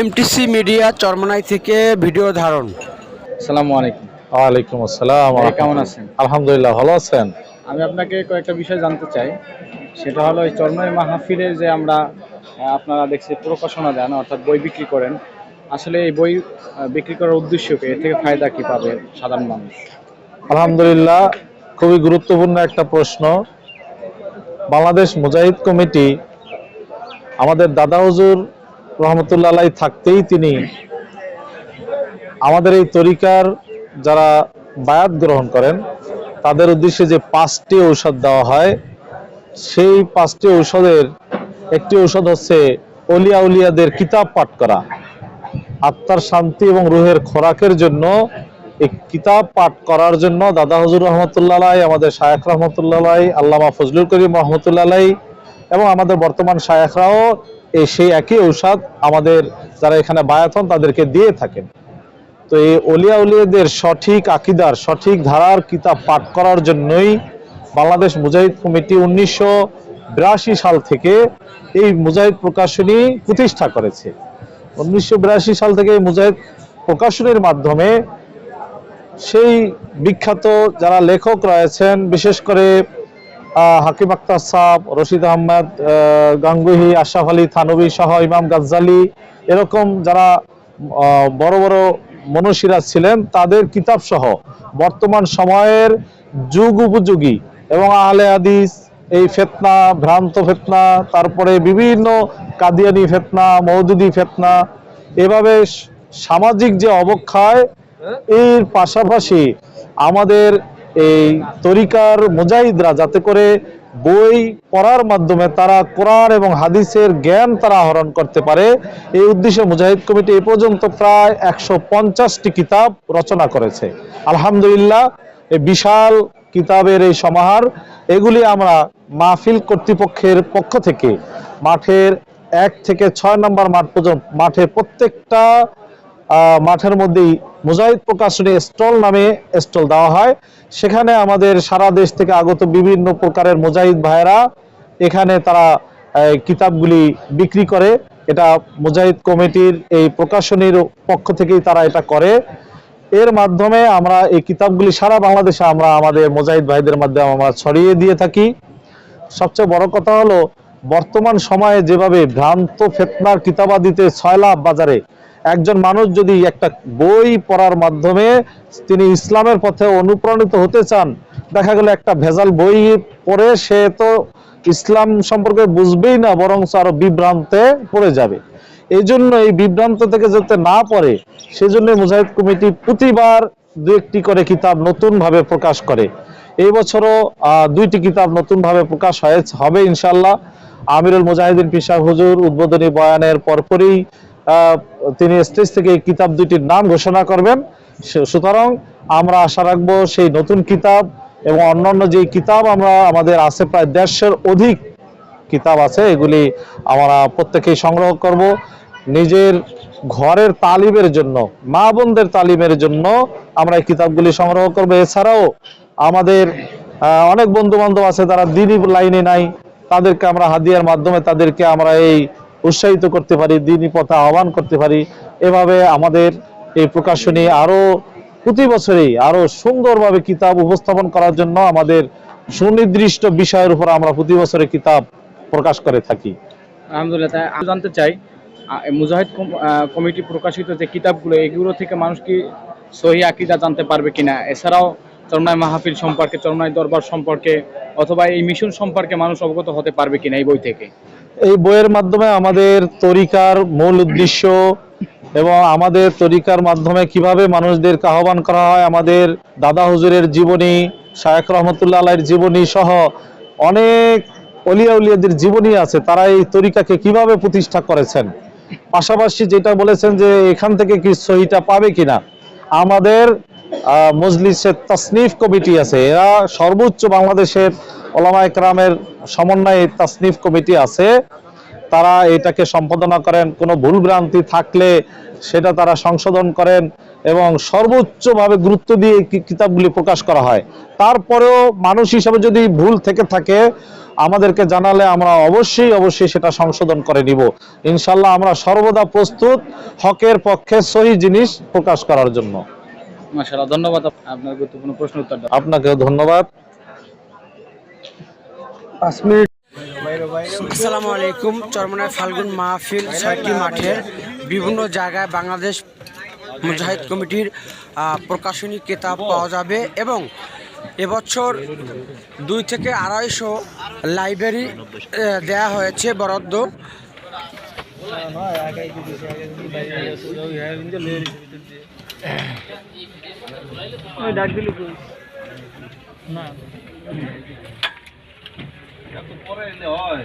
MTC media Charmonai থেকে video ধারণ। আসসালামু আলাইকুম। ওয়ালাইকুম আসসালাম কেমন আছেন? আলহামদুলিল্লাহ ভালো আছেন? আমি আপনাকে কয়েকটা বিষয় জানতে চাই। সেটা হলো এই চরমাই মাহফিলের যে আমরা আপনারা দেখছি প্রকাশনা দেন অর্থাৎ বই বিক্রি করেন। আসলে এই বই বিক্রি করার উদ্দেশ্য কি? এর থেকে ফায়দা কি পাবে সাধারণ মানুষ? আলহামদুলিল্লাহ খুবই গুরুত্বপূর্ণ একটা প্রশ্ন। বাংলাদেশ মুজাহিদ কমিটি আমাদের দাদা হুজুর রহমতুল্লাহ আলাই থাকতেই তিনি আমাদের এই তরিকার যারা বায়াত গ্রহণ করেন, তাদের উদ্দেশ্যে যে পাঁচটি ঔষধ দেওয়া হয়, সেই পাঁচটি ঔষধের একটি ঔষধ হচ্ছে অলিয়া উলিয়াদের কিতাব পাঠ করা। আত্মার শান্তি এবং রুহের খোরাকের জন্য এই কিতাব পাঠ করার জন্য দাদা হজুর রহমতুল্লাহ আমাদের শায়েখ রহমতুল্লাহ আল্লামা ফজলুল করিম রহমতুল্লাহ এবং আমাদের বর্তমান শায়েখরাও এই সেই একই ঔষধ আমাদের যারা এখানে বায়াত হন তাদেরকে দিয়ে থাকেন। তো এই অলিয়া উলিয়াদের সঠিক আকিদার, সঠিক ধারার কিতাব পাঠ করার জন্যই বাংলাদেশ মুজাহিদ কমিটি উনিশশো বিরাশি সাল থেকে এই মুজাহিদ প্রকাশনী প্রতিষ্ঠা করেছে। উনিশশো বিরাশি সাল থেকে এই মুজাহিদ প্রকাশনীর মাধ্যমে সেই বিখ্যাত যারা লেখক রয়েছেন, বিশেষ করে হাকিম আক্তার সাহ রশিদ আহমেদ গাঙ্গুহি, আশরাফ আলী থানবী সহ ইমাম গাজ্জালি, এরকম যারা বড় বড় মনীষীরা ছিলেন, তাদের কিতাব সহ বর্তমান সময়ের যুগ উপযোগী এবং আহলে হাদিস, এই ফেতনা, ভ্রান্ত ফেতনা, তারপরে বিভিন্ন কাদিয়ানি ফেতনা মৌদুদি ফেতনা, এভাবে সামাজিক যে অবক্ষয়, এর পাশাপাশি আমাদের এই তরিকার মুজাহিদরা যাতে করে বই পড়ার মাধ্যমে তারা কোরআন এবং হাদিসের জ্ঞান তারা আহরণ করতে পারে, এই উদ্দেশ্যে মুজাহিদ কমিটি এ পর্যন্ত প্রায় একশো পঞ্চাশটি কিতাব রচনা করেছে। আলহামদুলিল্লাহ এই বিশাল কিতাবের এই সমাহার, এগুলি আমরা মাহফিল কর্তৃপক্ষের পক্ষ থেকে মাঠের এক থেকে ছয় নম্বর মাঠ পর্যন্ত মাঠে প্রত্যেকটা মাঠের মধ্যেই মুজাহিদ প্রকাশনী স্টল নামে স্টল দেওয়া হয়। সেখানে আমাদের সারা দেশ থেকে আগত বিভিন্ন প্রকারের মুজাহিদ ভাইরা এখানে তারা কিতাবগুলি বিক্রি করে। এটা মুজাহিদ কমিটির এই প্রকাশনীর পক্ষ থেকেই তারা এটা করে। এর মাধ্যমে আমরা এই কিতাবগুলি সারা বাংলাদেশে আমরা আমাদের মুজাহিদ ভাইদের মাধ্যমে আমরা ছড়িয়ে দিয়ে থাকি। সবচেয়ে বড় কথা হলো, বর্তমান সময়ে যেভাবে ভ্রান্ত ফেতনার কিতাবাদিতে ছয়লাভ বাজারে একজন মানুষ যদি একটা বই পড়ার মাধ্যমে তিনি ইসলামের পথে অনুপ্রাণিত হতে চান, দেখা গেল একটা ভেজাল বই পড়ে সে তো ইসলাম সম্পর্কে বুঝবেই না বরং আরও বিভ্রান্তে পড়ে যাবে। এই জন্য এই বিভ্রান্ত থেকে যাতে না পড়ে সেজন্য মুজাহিদ কমিটি প্রতিবার দু একটি করে কিতাব নতুন ভাবে প্রকাশ করে। এই বছরও দুইটি কিতাব নতুন ভাবে প্রকাশ হয়েছে, হবে ইনশাল্লাহ আমিরুল মুজাহিদিন পিসা হুজুর উদ্বোধনী বয়ানের পরপরই তিনি স্টেজ থেকে এই কিতাব দুইটির নাম ঘোষণা করবেন। সুতরাং আমরা আশা রাখব সেই নতুন কিতাব এবং অন্যান্য যে কিতাব আমরা, আমাদের আছে প্রায় দেড়শের অধিক কিতাব আছে, এগুলি আমরা প্রত্যেকেই সংগ্রহ করব। নিজের ঘরের তালিমের জন্য, মা বোনদের তালিমের জন্য আমরা এই কিতাবগুলি সংগ্রহ করব। এছাড়াও আমাদের অনেক বন্ধু বান্ধব আছে, তারা দিনই লাইনে নাই, তাদেরকে আমরা হাদিয়ার মাধ্যমে তাদেরকে আমরা এই উৎসাহিত করতে পারি, দিনই পথে আহ্বান করতে পারি। এভাবে আমাদের এই প্রকাশনী আরও প্রতি বছরই আরও সুন্দরভাবে কিতাব উপস্থাপন করার জন্য আমাদের সুনির্দিষ্ট বিষয়ের উপর আমরা প্রতি বছরে কিতাব প্রকাশ করে থাকি। আলহামদুলিল্লাহ আমি জানতে চাই মুজাহিদ কমিটি প্রকাশিত যে কিতাবগুলো, এগুলো থেকে মানুষ কি সহি আকিদা জানতে পারবে কিনা? এছাড়াও চরমাই মাহফিল সম্পর্কে চরমাই দরবার সম্পর্কে, অথবা এই মিশন সম্পর্কে মানুষ অবগত হতে পারবে কিনা এই বই থেকে? এই বইয়ের মাধ্যমে আমাদের তরিকার মূল উদ্দেশ্য এবং আমাদের তরিকার মাধ্যমে কীভাবে মানুষদেরকে আহ্বান করা হয়, আমাদের দাদা হুজুরের জীবনী, শায়েখ রহমতুল্লাহ আলাইয়ের জীবনী সহ অনেক অলিয়া উলিয়াদের জীবনী আছে, তারা এই তরিকাকে কীভাবে প্রতিষ্ঠা করেছেন? পাশাপাশি যেটা বলেছেন যে এখান থেকে কি সহিটা পাবে কিনা? আমাদের মজলিসের তাসনিফ কমিটি আছে, এরা সর্বোচ্চ বাংলাদেশের ওলামা একরামের সমন্বয়ে তাসনিফ কমিটি আছে। তারা এটাকে সম্পাদনা করেন কোনো ভুল ভ্রান্তি থাকলে সেটা তারা সংশোধন করেন এবং সর্বোচ্চভাবে গুরুত্ব দিয়ে কিতাবগুলি প্রকাশ করা হয়। তারপরেও মানুষ হিসাবে যদি ভুল থেকে থাকে আমাদেরকে জানালে আমরা অবশ্যই অবশ্যই সেটা সংশোধন করে নিব। ইনশাল্লাহ আমরা সর্বদা প্রস্তুত হকের পক্ষে সহি জিনিস প্রকাশ করার জন্য। ধন্যবাদ আপনার গুরুত্বপূর্ণ প্রশ্ন উত্তর আপনাকেও ধন্যবাদ। পাঁচ মিনিট। আসসালামু আলাইকুম চরমনায় ফাল্গুন মাহফিল ছয়টি মাঠের বিভিন্ন জায়গায় বাংলাদেশ মুজাহিদ কমিটির প্রকাশনী কিতাব পাওয়া যাবে এবং এবছর দুই থেকে আড়াইশো লাইব্রেরি দেয়া হয়েছে বরাদ্দ। এত পরে এলে হয়।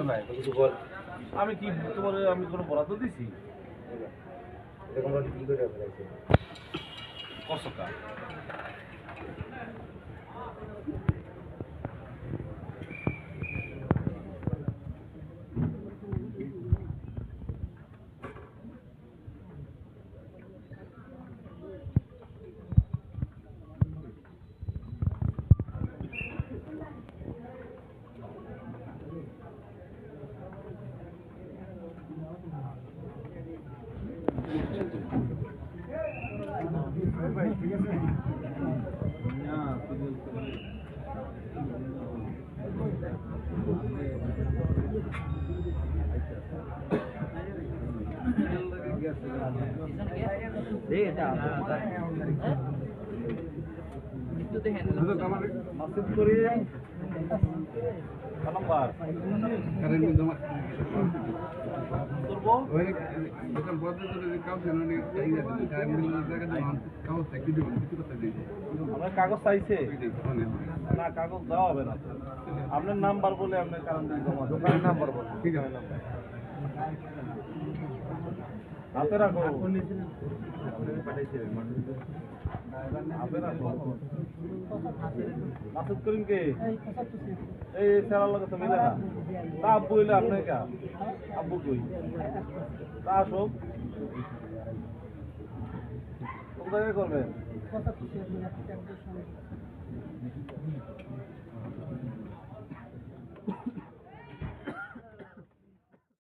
আমি কি তোমার আমি কোনো বরাদ্দ দিছি? এরকম টাকা করে করিম নাম্বার করব আপনার কাগজ চাইছে। না কাগজ দেওয়া হবে না। আপনার নাম্বার বলে আপনার কারণ দোকানের নাম্বার বলে ঠিক আছে। হাতে রাখো। হাতে রাখো। মাসুদ করিম কে এই স্যারের লগে তো মিলে না। তা আব্বু হইলে আপনার কা? আব্বু কই? তা আসো। কোন জায়গায় করবেন?